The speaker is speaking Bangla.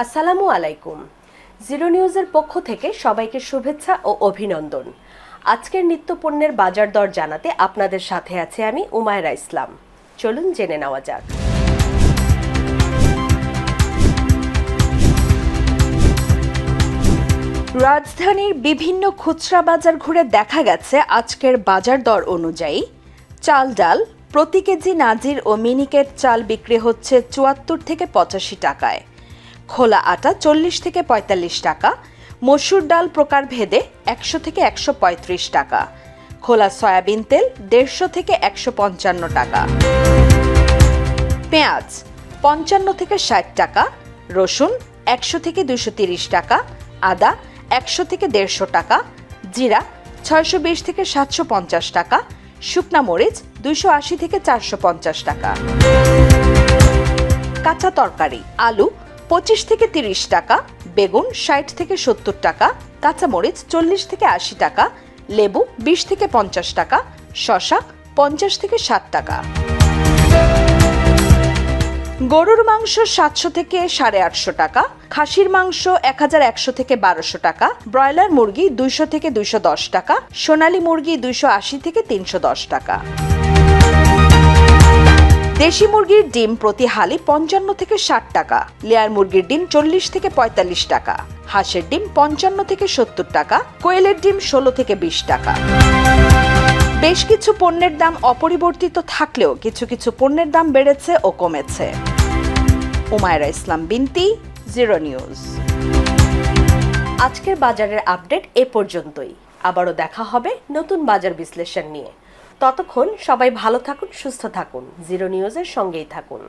আসসালামু আলাইকুম। জিরো নিউজের পক্ষ থেকে সবাইকে শুভেচ্ছা ও অভিনন্দন। আজকের নিত্য পণ্যের বাজার দর জানাতে আপনাদের সাথে আছে আমি উমায়রা ইসলাম। চলুন জেনে নেওয়া যাক। রাজধানীর বিভিন্ন খুচরা বাজার ঘুরে দেখা গেছে আজকের বাজার দর অনুযায়ী। চাল ডাল, প্রতি কেজি নাজির ও মিনিকেট চাল বিক্রি হচ্ছে চুয়াত্তর থেকে পঁচাশি টাকায়। খোলা আটা চল্লিশ থেকে পঁয়তাল্লিশ টাকা, মসুর ডাল প্রকার ভেদে একশো থেকে একশো পঁয়ত্রিশ টাকা, খোলা সয়াবিন তেল দেড়শো থেকে একশো পঞ্চান্ন টাকা। পেঁয়াজ পঞ্চান্ন থেকে ষাট টাকা, রসুন একশো থেকে দুশো তিরিশ টাকা, আদা একশো থেকে দেড়শো টাকা, জিরা ছয়শো বিশ থেকে সাতশো পঞ্চাশ টাকা, শুকনা মরিচ দুইশো আশি থেকে চারশো পঞ্চাশ টাকা। কাঁচা তরকারি, আলু পঁচিশ থেকে তিরিশ টাকা, বেগুন ষাট থেকে সত্তর টাকা, কাঁচামরিচ চল্লিশ থেকে আশি টাকা, লেবু বিশ থেকে পঞ্চাশ টাকা শশা পঞ্চাশ থেকে ষাট টাকা। গরুর মাংস সাতশো থেকে সাড়ে আটশো টাকা, খাসির মাংস এক হাজার একশো থেকে বারোশো টাকা, ব্রয়লার মুরগি দুইশো থেকে দুইশো দশ টাকা, সোনালী মুরগি দুইশো আশি থেকে তিনশো দশ টাকা। দেশি মুরগির ডিম প্রতি হালি পঞ্চান্ন থেকে ষাট টাকা, লেয়ার মুরগির ডিম চল্লিশ থেকে পঁয়তাল্লিশ টাকা, হাঁসের ডিম পঞ্চান্ন থেকে সত্তর টাকা, কোয়েলের ডিম ষোলো থেকে বিশ টাকা। বেশ কিছু পণ্যের দাম অপরিবর্তিত থাকলেও কিছু কিছু পণ্যের দাম বেড়েছে ও কমেছে। উমায়রা ইসলাম, বিনতি, জিরো নিউজ। আজকের বাজারের আপডেট এ পর্যন্তই। আবারও দেখা হবে নতুন বাজার বিশ্লেষণ নিয়ে। ততক্ষণ সবাই ভালো থাকুন সুস্থ থাকুন। জিরো নিউজের সঙ্গেই থাকুন।